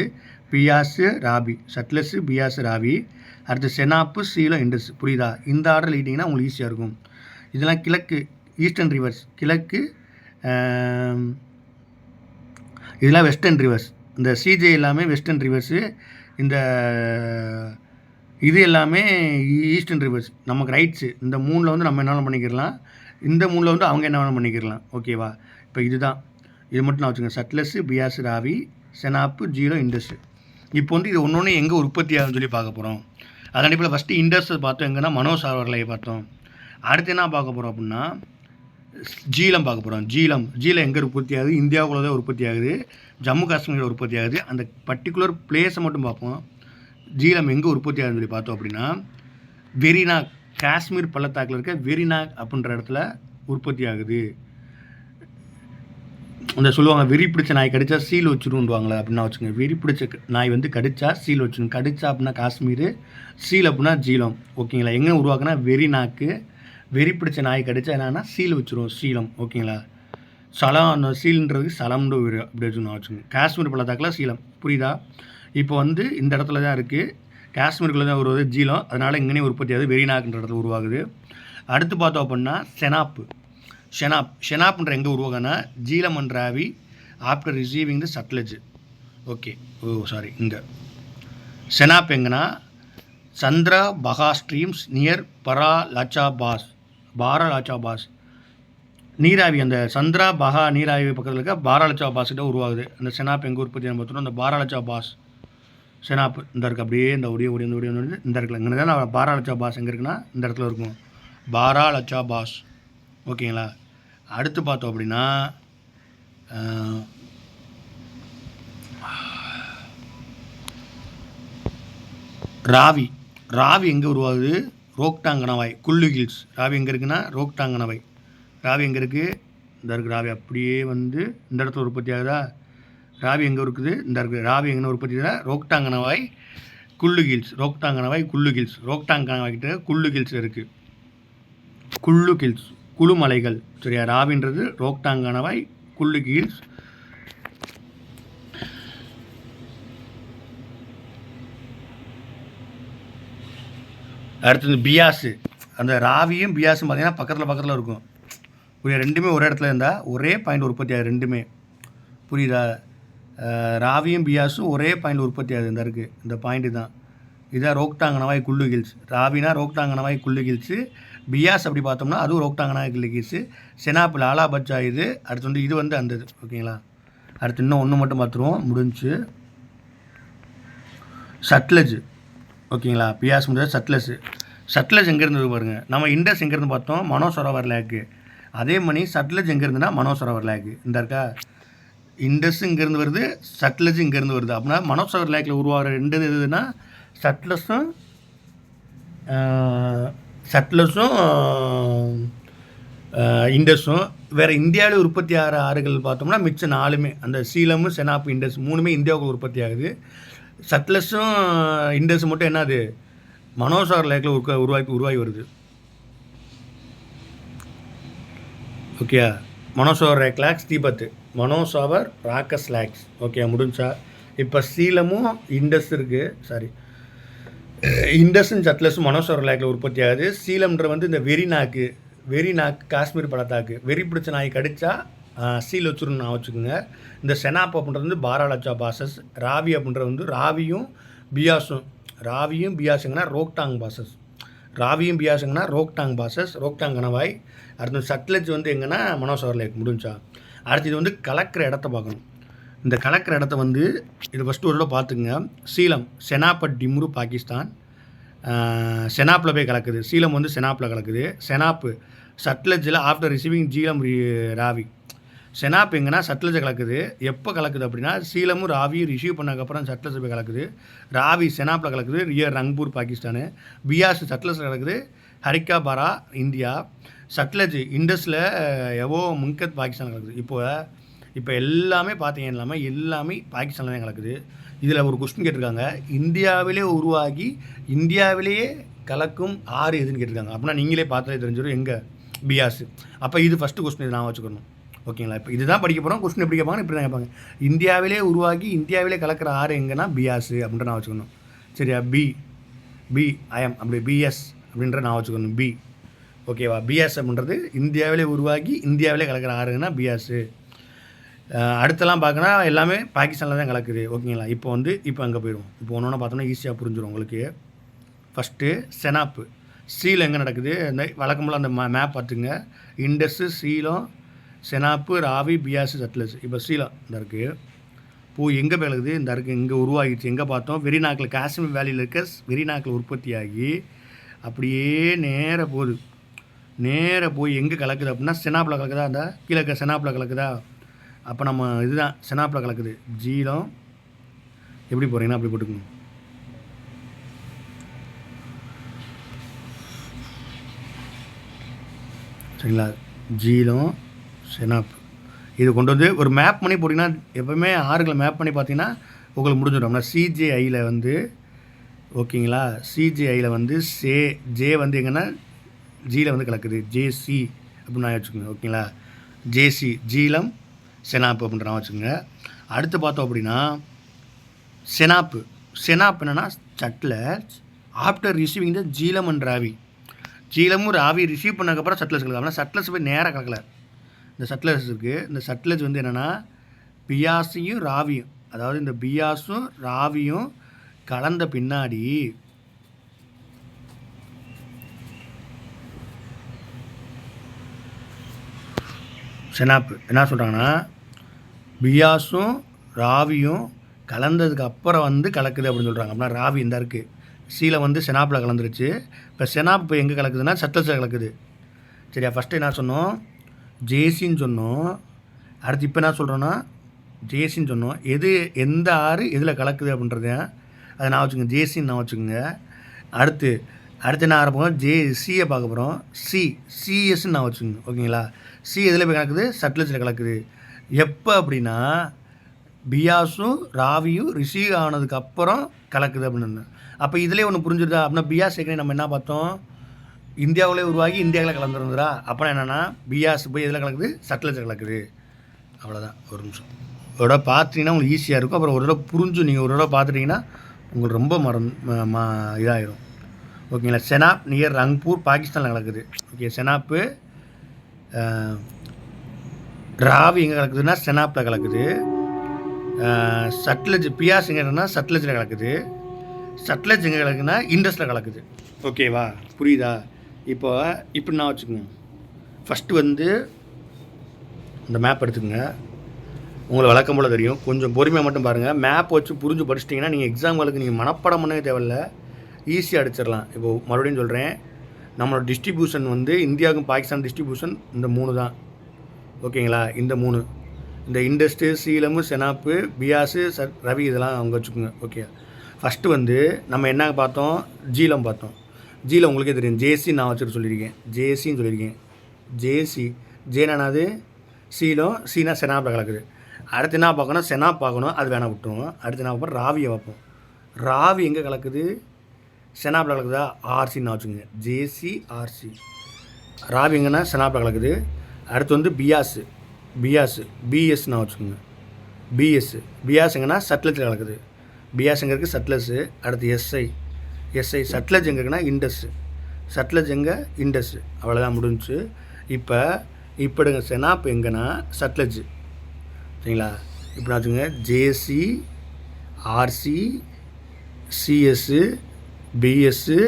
பியாஸு ராபி சட்லஸ் பியாஸ் ராவி அடுத்து செனாப்பு சீலம் இண்டஸ் புரியுதா? இந்த ஆர்டர் லீட்டிங்கன்னா உங்களுக்கு ஈஸியாக இருக்கும். இதெல்லாம் கிழக்கு ஈஸ்டர்ன் ரிவர்ஸ் கிழக்கு இதெல்லாம் வெஸ்டர்ன் ரிவர்ஸ் இந்த சிஜே எல்லாமே வெஸ்டர்ன் ரிவர்ஸு இந்த இது எல்லாமே ஈஸ்டர்ன் ரிவர்ஸ் நமக்கு ரைட்ஸு இந்த மூணில் வந்து நம்ம என்ன வேணாலும் பண்ணிக்கிறலாம் இந்த மூணில் வந்து அவங்க என்ன வேணாலும் பண்ணிக்கிறலாம் ஓகேவா இப்போ இதுதான். இது மட்டும் நான் வச்சுக்கோங்க. சட்லஸ் பியாஸ் ராவி செனாப்பு ஜீரோ இண்டஸ் இப்போ வந்து இது ஒன்று ஒன்று எங்கே உற்பத்தி ஆகுதுன்னு சொல்லி பார்க்க போகிறோம் அதன் அடிப்படையில் ஃபஸ்ட்டு இண்டஸ் பார்த்தோம். எங்கன்னா மனோசாவர்லையை பார்த்தோம். அடுத்து என்ன பார்க்க போகிறோம் அப்படின்னா ஜீலம் பார்க்க போகிறோம் ஜீலம் ஜீலம் எங்கே உற்பத்தி ஆகுது? இந்தியாவுக்குள்ளே தான் உற்பத்தி ஆகுது. ஜம்மு காஷ்மீரில் உற்பத்தி ஆகுது. அந்த பர்டிகுலர் பிளேஸை மட்டும் பார்ப்போம். ஜீலம் எங்கே உற்பத்தி ஆகுதுன்னு சொல்லி பார்த்தோம் அப்படின்னா வெரிநாக் காஷ்மீர் பள்ளத்தாக்கில் இருக்க வெரிநாக் அப்படின்ற இடத்துல உற்பத்தி ஆகுது. இந்த சொல்லுவாங்க வெறி பிடிச்ச நாய் கடிச்சா சீல் வச்சிருவாங்களே அப்படின்னா வச்சுங்க வெறி பிடிச்ச நாய் வந்து கடிச்சா சீல் வச்சிடும் கடிச்சா அப்படின்னா காஷ்மீர் சீல் அப்படின்னா ஜீலம். ஓகேங்களா? எங்கே உருவாக்குனா வெறி நாக்கு வெறி பிடிச்ச நாய் கடிச்சா என்னன்னா சீல் வச்சிரும் சீலம். ஓகேங்களா? சலம் அந்த சீல்ன்றதுக்கு சலம்னு ஒரு அப்படி வச்சுக்கணும் வச்சுங்க காஷ்மீர் பள்ளத்தாக்கில் சீலம். புரியுதா? இப்போ வந்து இந்த இடத்துல தான் இருக்குது காஷ்மீருக்குள்ளே தான் உருவாது ஜீலம். அதனால் இங்கேனே உற்பத்தி ஆகுது வெறிநாக்குன்ற இடத்துல உருவாகுது. அடுத்து பார்த்தோம் அப்படின்னா செனாப்பு. ஷெனாப் ஷெனாப்ன்ற எங்கே உருவாகனா Jhelum and Ravi after receiving the Sutlej okay oh sorry இங்கே. செனாப் எங்கன்னா Chandra Bhaga streams near Bara Lacha pass Bara Lacha pass நீராவி அந்த சந்திரா பகா நீராவி பக்கத்தில் இருக்க பாராலச்சா பாஸ் கிட்ட உருவாகுது. அந்த செனாப் எங்கே உற்பத்தி பார்த்தோம்னா அந்த பாராலச்சா பாஸ் செனாப் இந்த இருக்கு அப்படியே இந்த ஒடிய ஒடிய இந்த ஒடிய இந்த இடத்துல இங்கே தான் பாராலச்சா பாஸ் எங்கே இருக்குன்னா இந்த இடத்துல இருக்கும். பாராலச்சா பாஸ். ஓகேங்களா? அடுத்து பார்த்தோம் அப்படின்னா ராவி. ராவி எங்கே உருவாகுது? ரோக்டாங்கனவாய் குல்லு ஹில்ஸ். ராவி எங்கே இருக்குன்னா ரோக்டாங்கனவாய் ராவி எங்கே இருக்குது இந்த இருக்குது ராவி அப்படியே வந்து இந்த இடத்துல உற்பத்தி ஆகுதா? ராவி எங்கே இருக்குது? இந்த இருக்குது ராவி எங்கே உற்பத்தி ரோக்டாங்கனவாய் குள்ளு ஹில்ஸ். ரோக்டாங்கனவாய் குள்ளு ஹில்ஸ். ரோக்டாங்கனவாய்கிட்ட கிட்ட குல்லு ஹில்ஸ் இருக்குது குள்ளு ஹில்ஸ். குழு மலைகள். சரியா? ராவின்றது ரோக்டாங்கனவாய் குள்ளு ஹில்ஸ். அடுத்தது பியாஸு அந்த ராவியும் பியாஸும் பார்த்தீங்கன்னா பக்கத்தில் பக்கத்தில் இருக்கும். ரெண்டுமே ஒரே இடத்துல இருந்தால் ஒரே பாயிண்ட் உற்பத்தி ஆகுது ரெண்டுமே. புரியுதா? ராவியும் பியாஸும் ஒரே பாயிண்ட் உற்பத்தி ஆகுது இந்த இருக்குது இந்த பாயிண்ட்டு தான். இதான் ரோக்டாங்கனவாய் குள்ளு ஹில்ஸ் ராவினா ரோக்டாங்கனவாய் குள்ளு ஹில்ஸு பியாஸ் அப்படி பார்த்தோம்னா அதுவும் ரோக்டாங்கனாய் குள்ளு ஹில்ஸு செனாப்பில் லாலா பச்சா இது அடுத்து வந்து இது வந்து அந்த இது ஓகேங்களா? அடுத்து இன்னும் ஒன்று மட்டும் பார்த்துருவோம். முடிஞ்சு. சட்லஜ் ஓகேங்களா? பியாஸ் முடிஞ்ச சட்லஸ் சட்லஜ் எங்கேருந்து பாருங்க. நம்ம இண்டஸ் எங்கேருந்து பார்த்தோம்? மனோசரோவர் லேக்கு. அதே மணி சட்லஜ் எங்கேருந்துன்னா மனோசரோவர் லேக்கு. இந்த இருக்கா? இண்டஸ் இங்கேருந்து வருது சட்லஜ் இங்கேருந்து வருது. அப்படின்னா மனோசாகர் லேக்கில் உருவாகிற ரெண்டு இது எதுனா சட்லஸும் சட்லஸும் இண்டஸும். வேறு இந்தியாவில் உற்பத்தி ஆகிற ஆறுகள் பார்த்தோம்னா மிச்சம் நாலுமே. அந்த சீலமும் செனாப் இண்டஸ் மூணுமே இந்தியாவுக்கு உற்பத்தி ஆகுது. சட்லஸும் இண்டஸ் மட்டும் என்னது? மனோசாகர் லேக்கில் உருவா உருவாக்கி உருவாகி வருது. ஓகே மனோசாகர் லேக் லேக்ஸ் தீபத்து மனோசாவர் ராக்கஸ் லேக்ஸ். ஓகே முடிஞ்சா? இப்போ சீலமும் இண்டஸ் இருக்குது சாரி இண்டஸும் சட்லஸும் மனோசாகர் லேக்கில் உற்பத்தி ஆகுது. சீலம்ன்ற வந்து இந்த வெறி நாக்கு வெறி நாக்கு காஷ்மீர் பழத்தாக்கு வெறி பிடிச்ச நாய் கடிச்சா சீல் வச்சுருன்னு நான் வச்சுக்கோங்க. இந்த செனாப் அப்படின்றது வந்து பாராலச்சா பாசஸ். ராவி அப்படின்றது வந்து ராவியும் பியாஸும் ராவியும் பியாஸுங்கன்னா ரோக்டாங் பாசஸ். ராவியும் பியாஸுங்கன்னா ரோக்டாங் பாசஸ் ரோக்டாங் கணவாய். அடுத்து சட்லஜ் வந்து எங்கன்னா மனோசவர் லேக் முடிஞ்சா? அடுத்து இது வந்து கலக்கிற இடத்த பார்க்கணும். இந்த கலக்கிற இடத்த வந்து இது ஃபஸ்ட்டு ஒரு தடவை பார்த்துக்குங்க. சீலம் செனாபட் டிம்ரு பாகிஸ்தான். செனாப்பில் போய் கலக்குது. சீலம் வந்து செனாப்பில் கலக்குது. செனாப்பு சட்லஜில் ஆஃப்டர் ரிசீவிங் ஜீலம் ராவி. செனாப் எங்கன்னா சட்லஜை கலக்குது. எப்போ கலக்குது அப்படின்னா சீலமும் ராவியும் ரிசீவ் பண்ணதுக்கப்புறம் சட்லஜை போய் கலக்குது. ராவி செனாப்பில் கலக்குது. ரியர் ரங்பூர் பாகிஸ்தானு. பியாஸ் சட்லஜில் கலக்குது. ஹரிக்காபாரா இந்தியா. சட்லஜ் இண்டஸில் எவோ முன்கத் பாகிஸ்தான் கலக்குது இப்போ இப்போ எல்லாமே பார்த்தீங்க இல்லாமல் எல்லாமே பாகிஸ்தானில் தான் கலக்குது இதில் ஒரு கொஸ்டின் கேட்டிருக்காங்க. இந்தியாவிலே உருவாகி இந்தியாவிலேயே கலக்கும் ஆறு எதுன்னு கேட்டிருக்காங்க. அப்படின்னா நீங்களே பார்த்தாலே தெரிஞ்சிடும் எங்கே? பியாஸ் அப்போ இது ஃபஸ்ட்டு கொஸ்டின் நான் வச்சுக்கணும். ஓகேங்களா? இப்போ இதுதான் படிக்க போகிறோம் கொஸ்டின் எப்படி கேட்பாங்க இப்படி தான் கேட்பாங்க. இந்தியாவிலே உருவாகி இந்தியாவிலே கலக்கிற ஆறு எங்கன்னா பியாஸ் அப்படின்ற நான் வச்சுக்கணும். சரியா? பி பி ஐஎம் அப்படி பிஎஸ் அப்படின்ற நான் வச்சுக்கணும். பி ஓகேவா? பிஎஸ் அப்படின்றது இந்தியாவிலே உருவாகி இந்தியாவிலே கலக்கிற ஆறுங்கன்னா பியாஸு அடுத்தெல்லாம் பார்க்கணும் எல்லாமே பாகிஸ்தானில் தான் கலக்குது. ஓகேங்களா? இப்போ வந்து இப்போ அங்கே போயிடுவோம். இப்போ ஒன்று ஒன்று பார்த்தோம்னா ஈஸியாக புரிஞ்சிடும் உங்களுக்கு. ஃபஸ்ட்டு செனாப்பு சீல் எங்கே நடக்குது. அந்த வழக்கம்போல் அந்த மேப் பார்த்துங்க. இண்டஸ்ஸு சீலம் செனாப்பு ராவி பியாஸு சட்லஸ் இப்போ சீலம் இந்த இருக்குது பூ எங்கே பிறகுது இந்த இருக்குது இங்கே உருவாகிடுச்சு. எங்கே பார்த்தோம்? வெறிநாக்கில் காஷ்மீர் வேலியில் இருக்க வெறிநாக்கில் உற்பத்தி ஆகி அப்படியே நேராக போகுது. நேராக போய் எங்கே கலக்குது அப்படின்னா செனாப்பில் கலக்குதா? அந்த கீழே இருக்க செனாப்பில் கலக்குதா? அப்போ நம்ம இதுதான் செனாப்பில் கலக்குது. ஜீலம் எப்படி போகிறீங்கன்னா அப்படி போட்டுக்கணும் சரிங்களா? ஜீலம் செனாப் இது கொண்டு வந்து ஒரு மேப் பண்ணி போட்டிங்கன்னா எப்போவுமே ஆறுகளை மேப் பண்ணி பார்த்தீங்கன்னா உங்களுக்கு முடிஞ்சிடும். சிஜேஐயில் வந்து ஓகேங்களா? சிஜேஐயில் வந்து சே ஜே வந்து எங்கன்னா ஜியில் வந்து கலக்குது. ஜேசி அப்படின்னு நான் வச்சுக்கோங்க ஓகேங்களா? ஜேசி ஜீலம் செனாப்பு அப்படின்ற நான் வச்சுக்கோங்க. அடுத்து பார்த்தோம் அப்படின்னா செனாப்பு செனாப் என்னென்னா subtle after receiving the Jhelum and Ravi ஜீலமும் Ravi receive பண்ணக்கப்புறம் சட்லஸ் கலக்குது அப்படின்னா சட்லஸ் போய் நேராக கலக்கல. இந்த சட்லஸ் இருக்குது இந்த சட்லஸ் வந்து என்னென்னா பியாசியும் ராவியும் அதாவது இந்த பியாஸும் ராவியும் கலந்த பின்னாடி செனாப்பு. என்ன சொல்கிறாங்கன்னா பியாஸும் ராவியும் கலந்ததுக்கு அப்புறம் வந்து கலக்குது அப்படின்னு சொல்கிறாங்க அப்படின்னா ராவி இந்த இருக்குது சீலை வந்து செனாப்பில் கலந்துருச்சு. இப்போ செனாப் இப்போ எங்கே கலக்குதுன்னா சத்தல்ஸில் கலக்குது. சரியா? ஃபஸ்ட்டு என்ன சொன்னோம்? ஜேசின்னு சொன்னோம். அடுத்து இப்போ என்ன சொல்கிறோன்னா ஜேசின்னு சொன்னோம். எது எந்த ஆறு எதில் கலக்குது அப்படின்றத அதை நான் வச்சுக்கோங்க. ஜேசின்னு நான் வச்சுக்கோங்க. அடுத்து அடுத்து என்ன ஆரம்பிப்போம் ஜே சியை பார்க்க போகிறோம் சி சிஎஸ்ன்னு நான் வச்சுக்கோங்க. ஓகேங்களா? சி எதில் போய் கலக்குது? சட்லஜில் கலக்குது. எப்போ அப்படின்னா பியாஸும் ராவியும் ரிசீவ் ஆனதுக்கு அப்புறம் கலக்குது அப்படின்னு. அப்போ இதிலே ஒன்று புரிஞ்சுதா அப்படின்னா பியாஸ் ஏற்கனவே நம்ம என்ன பார்த்தோம்? இந்தியாவிலே உருவாகி இந்தியாவில் கலந்துருந்துரா அப்புறம் என்னென்னா பியாஸ் போய் எதில் கலக்குது? சட்லஜில் கலக்குது. அவ்வளோதான் ஒரு நிமிஷம். ஒரு தடவை பார்த்தீங்கன்னா உங்களுக்கு ஈஸியாக இருக்கும். அப்புறம் ஒரு தடவை புரிஞ்சு நீங்கள் ஒரு தடவை பார்த்துட்டிங்கன்னா உங்களுக்கு ரொம்ப மறந் ம- ம- ஓகேங்களா? செனாப் நியர் ரங்பூர் பாகிஸ்தானில் கலக்குது ஓகே செனாப்பு ராவி எங்கே கலக்குதுன்னா செனாப்பில் கலக்குது. சட்லஜ் பியாஸ் எங்கே இருக்குன்னா சட்லஜில் கலக்குது. சட்லஜ் எங்கே கலக்குதுன்னா இண்டஸில் கலக்குது. ஓகேவா? புரியுதா? இப்போ இப்படி நான் வச்சுக்கோங்க. ஃபஸ்ட்டு வந்து இந்த மேப் எடுத்துக்கோங்க. உங்களை வழக்கம் போல் தெரியும். கொஞ்சம் பொறுமையாக மட்டும் பாருங்கள் மேப் வச்சு புரிஞ்சு படிச்சிட்டிங்கன்னா நீங்கள் எக்ஸாம்களுக்கு நீங்கள் மனப்படம் பண்ணவே தேவையில்ல. ஈஸியாக அடிச்சிடலாம். இப்போது மறுபடியும் சொல்கிறேன் நம்மளோட டிஸ்ட்ரிபியூஷன் வந்து இந்தியாவுக்கும் பாகிஸ்தான் டிஸ்ட்ரிபியூஷன் இந்த மூணு தான். ஓகேங்களா? இந்த மூணு. இந்த இண்டஸ்ட்ரி சீலமு செனாப்பு பியாஸு ச ரவி இதெல்லாம் அவங்க வச்சுக்கோங்க. ஓகே. ஃபஸ்ட்டு வந்து நம்ம என்ன பார்த்தோம்? ஜீலம் பார்த்தோம். ஜீலம் உங்களுக்கே தெரியும். ஜேசி நான் வச்சுட்டு சொல்லியிருக்கேன். ஜேசின்னு சொல்லியிருக்கேன். ஜேசி ஜேனானது சீலம் சீனா செனாப்பில் கலக்குது. அடுத்து என்ன பார்க்கணும்? செனாப் பார்க்கணும். அது வேணால் விட்டுருவோம். அடுத்து என்ன பார்ப்போம்? ராவியை பார்ப்போம். ராவி எங்கே கலக்குது? செனாப்பில் கலக்குதா? ஆர்சின்னு வச்சுங்க ஜேசிஆர்சி ராவி எங்கன்னா செனாப்பில் கலக்குது. அடுத்து வந்து பியாஸு பியாஸு பிஎஸ்னா வச்சுக்கோங்க. பிஎஸ்ஸு. பியாஸுங்கன்னா சட்லஜில் கலக்குது. பியாஸுங்கிறதுக்கு சட்லஸு அடுத்து எஸ்ஐ. எஸ்ஐ. சட்லஜ் எங்கே இண்டஸ்ஸு. சட்லஜ் எங்கே? இண்டஸ்ஸு. அவ்வளோதான் முடிஞ்சுச்சு. இப்போ இப்போ எடுங்க. செனாப் எங்கன்னா சட்லஜ் சரிங்களா? இப்போ நான் வச்சுங்க JC RC CS BS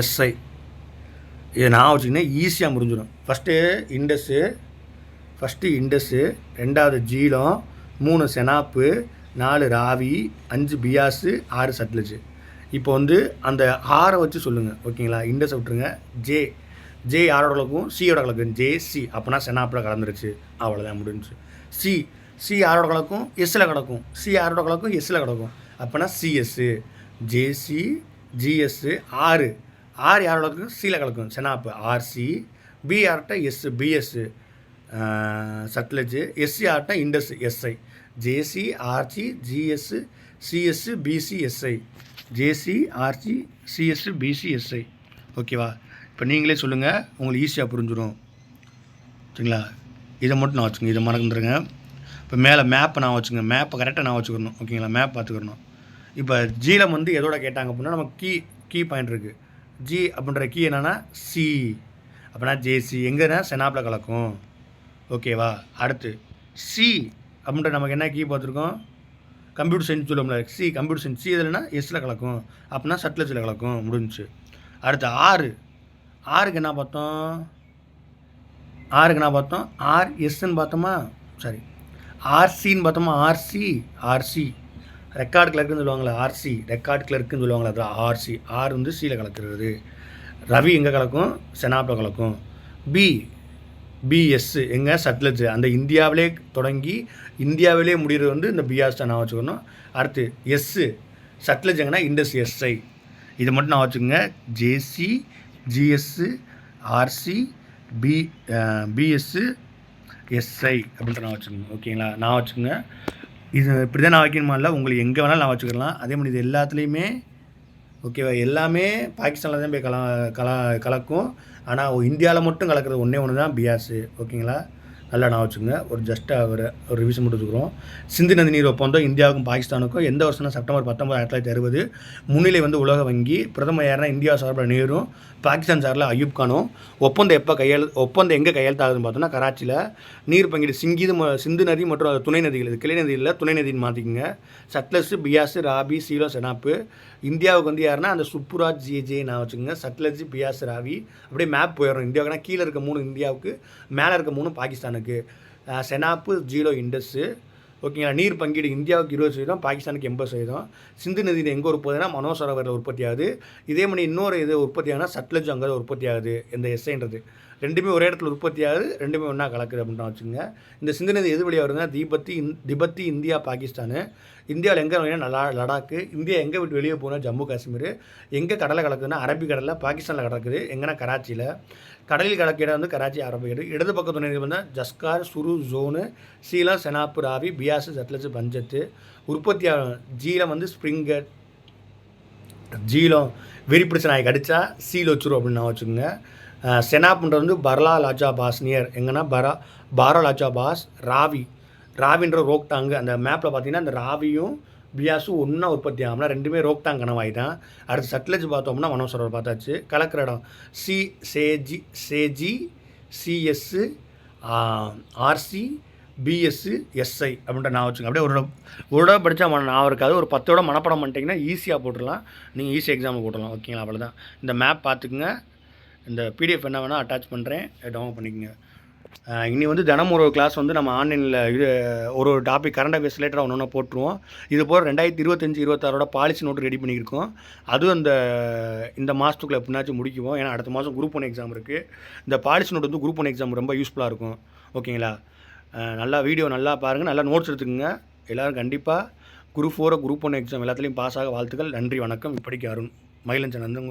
SI இதை நான் வச்சுக்கிங்கன்னா ஈஸியாக முடிஞ்சிடும். ஃபஸ்ட்டு இண்டஸ்ஸு ஃபஸ்ட்டு இண்டஸ்ஸு ரெண்டாவது ஜீலம் மூணு செனாப்பு நாலு ராவி அஞ்சு பியாஸு ஆறு சட்லஜு இப்போ வந்து அந்த ஆரை வச்சு சொல்லுங்கள் ஓகேங்களா? இண்டஸ் விட்டுருங்க. ஜே ஜே யாரோட கலக்கும் சியோட கலக்கும் ஜே சி அப்போனா செனாப்பில் கலந்துருச்சு. அவ்வளோதான் முடிஞ்சு சி சி யாரோட கலக்கும் எஸ்ஸில் கிடக்கும். சி யாரோட கலக்கும் எஸ்ஸில் கிடக்கும். அப்போனா சிஎஸ்ஸு ஜேசி ஜிஎஸ்ஸு ஆறு ஆர் யாரோட கலக்கும் சியில் கலக்கும் செனாப்பு. ஆர்சி பி யார்கிட்ட? S B S Sutlej. S C ஆர்ட்டா Indus S I J C R C G S C S B C S I J C R C C S B C S I ஓகேவா இப்போ நீங்களே சொல்லுங்கள் உங்களுக்கு ஈஸியாக புரிஞ்சிடும் சரிங்களா? இதை மட்டும் நான் வச்சுக்கோங்க. இதை மறந்துடுங்க. இப்போ மேலே மேப்பை நான் வச்சுங்க மேப்பை கரெக்டாக நான் வச்சுக்கணும். ஓகேங்களா மேப் பார்த்துக்கணும். இப்போ ஜீலம் வந்து எதோட கேட்டாங்க அப்படின்னா நமக்கு கீ கீ பாயிண்ட் இருக்குது ஜி அப்படின்ற கீ என்னென்னா சி அப்படின்னா ஜேசி எங்கன்னா செனாப்பில் கலக்கும். ஓகேவா அடுத்து சி அப்படின்ற நமக்கு என்ன கீ பார்த்துருக்கோம் கம்ப்யூட்டர் சயின்ஸ் சொல்லுவோம்ல சி கம்ப்யூட்டர் சயின்ஸ் சி எதுலனா எஸ்ஸில் கலக்கும். அப்படின்னா சட்லஜில் கலக்கும். முடிஞ்சுச்சு. அடுத்து ஆறு ஆறுக்கு என்ன பார்த்தோம்? ஆறுக்கு என்ன பார்த்தோம்? ஆர் எஸ்ன்னு பார்த்தோமா? சாரி. ஆர்சின்னு பார்த்தோமா? ஆர்சி ஆர்சி ரெக்கார்டு கிளர்க்குன்னு சொல்லுவாங்களா ஆர்சி ரெக்கார்டு கிளர்க்குன்னு சொல்லுவாங்களா அது ஆர்சி ஆர் வந்து சியில் கலக்கிறது. ரவி எங்கே கலக்கும்? செனாப்பில் கலக்கும். பி பிஎஸ் எங்கே? சட்லஜ் அந்த இந்தியாவிலே தொடங்கி இந்தியாவிலே முடிகிறது வந்து இந்த பிஆர்ஸ் நான் வச்சுக்கணும். அடுத்து எஸ்ஸு சட்லஜ் எங்கன்னா இண்டஸ் எஸ்ஐ இதை மட்டும் நான் வச்சுக்கோங்க. J C G S R C B B S S I அப்படின்ட்டு நான் வச்சுக்கோங்க ஓகேங்களா நான் வச்சுக்கோங்க. இது இப்படி தான் நான் வைக்கணுமா? இல்லை உங்களுக்கு எங்கே வேணாலும் நான் வச்சுக்கலாம் அதே மாதிரி இது எல்லாத்துலேயுமே ஓகேவா எல்லாமே பாகிஸ்தானில் தான் போய் கல கல கலக்கும். ஆனால் இந்தியாவில் மட்டும் கலக்கிறது ஒன்றே ஒன்று தான் பியாஸு ஓகேங்களா நல்லா நான் வச்சுக்கோங்க. ஒரு ஜஸ்ட்டாக ஒரு ஒரு ரிவிஷன் மட்டும் சிந்து நதி நீர் ஒப்பந்தம் இந்தியாவுக்கும் பாகிஸ்தானுக்கும் எந்த வருஷம்னா செப்டம்பர் பத்தொம்பது ஆயிரத்தி தொள்ளாயிரத்தி அறுபது முன்னிலை வந்து உலக வங்கி பிரதமர் யாருன்னா இந்தியா சார்பில் நேரும் பாகிஸ்தான் சார்பில் அயூப் கானும் ஒப்பந்தம் எப்போ கையெழு ஒப்பந்தம் எங்கே கையெழுத்தாகுதுன்னு பார்த்தோன்னா கராச்சியில் நீர் பங்கீடு சிங்கிது சிந்து நதி மற்றும் அது துணை நதிகள் இது கிளை நதியில் துணை நதின்னு மாற்றிக்கங்க சட்லஸ் பியாஸ் ராபி சீலோ செனாப்பு. இந்தியாவுக்கு வந்து யாருன்னா அந்த சுப்புராஜ் ஜேஜே நான் வச்சுக்கோங்க. சட்லஜ் பியாஸ் ராவி. அப்படியே மேப் போயிடும். இந்தியாவுக்குனா கீழே இருக்க மூணு இந்தியாவுக்கு மேலே இருக்க மூணு பாகிஸ்தானுக்கு. செனாப்பு ஜீரோ இண்டஸ்ஸு ஓகேங்களா? நீர் பங்கீடு இந்தியாவுக்கு இருபது சதவீதம் பாகிஸ்தானுக்கு எண்பது சதவீதம். சிந்து நதியில் எங்கே உற்பத்தினா மனோசரோவரில் உற்பத்தி ஆகுது இதே மாதிரி இன்னொரு இது உற்பத்தி ஆனால் சட்லஜ் அங்கே உற்பத்தி ஆகுது இந்த எஸ்ஐன்றது ரெண்டுமே ஒரே இடத்துல உற்பத்தி ஆகுது ரெண்டுமே ஒன்றா கலக்குது அப்படின்னு வச்சுங்க இந்த சிந்து நதி எது வழியாக வருதுன்னா தீபத்தி இந் திபத்தி இந்தியா பாகிஸ்தானு. இந்தியாவில் எங்கே வேணும் லடா லடாக்கு இந்தியா எங்கே விட்டு வெளியே போனால் ஜம்மு காஷ்மீர். எங்கே கடலை கலக்குதுன்னா அரபிக்கடலில் பாகிஸ்தானில் கிடக்குது எங்கன்னா கராச்சியில் கடலில் கலக்க இடம் வந்து கராச்சி ஆரம்பிக்கிறது இடது பக்க துணை வந்து ஜஸ்கார் சுரு ஜோனு சீலம் செனாப்பு ராவி பியாசு சட்லஜ் பஞ்சத்து. உற்பத்தி ஜீலம் வந்து ஸ்ப்ரிங்கர். ஜீலம் வெறி பிடிச்ச நாய் கடிச்சா சீல் வச்சுரும் அப்படின்னு நான் வச்சுக்கோங்க. செனாப்ன்றது வந்து பர்லா லாஜா பாஸ் நியர் எங்கன்னா பரா பாரா லாஜா பாஸ் ராவி. ராவின்ற ரோக்டாங்கு அந்த மேப்பில் பார்த்தீங்கன்னா அந்த ராவியும் பியாஸும் ஒன்றா உற்பத்தி ஆகும்னா ரெண்டுமே ரோக்டாங் கனவாயிட்டான் அடுத்து சட்லஜ் பார்த்தோம்னா மனோசரோவர் பார்த்தாச்சு. கலக்கிற இடம் சி சேஜி சேஜி சிஎஸ்ஸு ஆர்சி பிஎஸ்ஸு எஸ்ஐ அப்படின்ற நான் வச்சுங்க அப்படியே ஒரு ஒரு தடவை படித்தா நான் இருக்காது. ஒரு பத்தோட மனப்படம் பண்ணிட்டீங்கன்னா ஈஸியாக போட்டுடலாம். நீங்கள் ஈஸி எக்ஸாம் போட்டுடலாம். ஓகேங்களா? அவ்வளோதான் இந்த மேப் பார்த்துக்குங்க. இந்த பிடிஎஃப் என்ன வேணால் அட்டாச் பண்ணுறேன் டவுன்லோட் பண்ணிக்கோங்க. இனி வந்து தினமும் ஒரு கிளாஸ் வந்து நம்ம ஆன்லைனில் இது ஒரு ஒரு டாபிக் கரண்ட் அஃபேர்ஸ் ரிலேட்டடாக ஒன்று ஒன்று போட்டுருவோம். இது போல் ரெண்டாயிரத்தி இருபத்தஞ்சி இருபத்தாறோட பாலிசி நோட்டு ரெடி பண்ணியிருக்கோம். அதுவும் அந்த இந்த மாதத்துக்குள்ள எப்படினாச்சும் முடிக்குவோம். ஏன்னா அடுத்த மாதம் குரூப் ஒன் எக்ஸாம் இருக்குது இந்த பாலிசி நோட் வந்து குரூப் ஒன் எக்ஸாம் ரொம்ப யூஸ்ஃபுல்லாக இருக்கும். ஓகேங்களா? நல்லா வீடியோ நல்லா பாருங்கள் நல்லா நோட்ஸ் எடுத்துக்கோங்க. எல்லோரும் கண்டிப்பாக குரூப் ஃபோரை குரூப் ஒன் எக்ஸாம் எல்லாத்துலேயும் பாஸ் ஆக வாழ்த்துக்கள். நன்றி வணக்கம். இப்படிக்கு அருண் மயிலஞ்சன் வந்து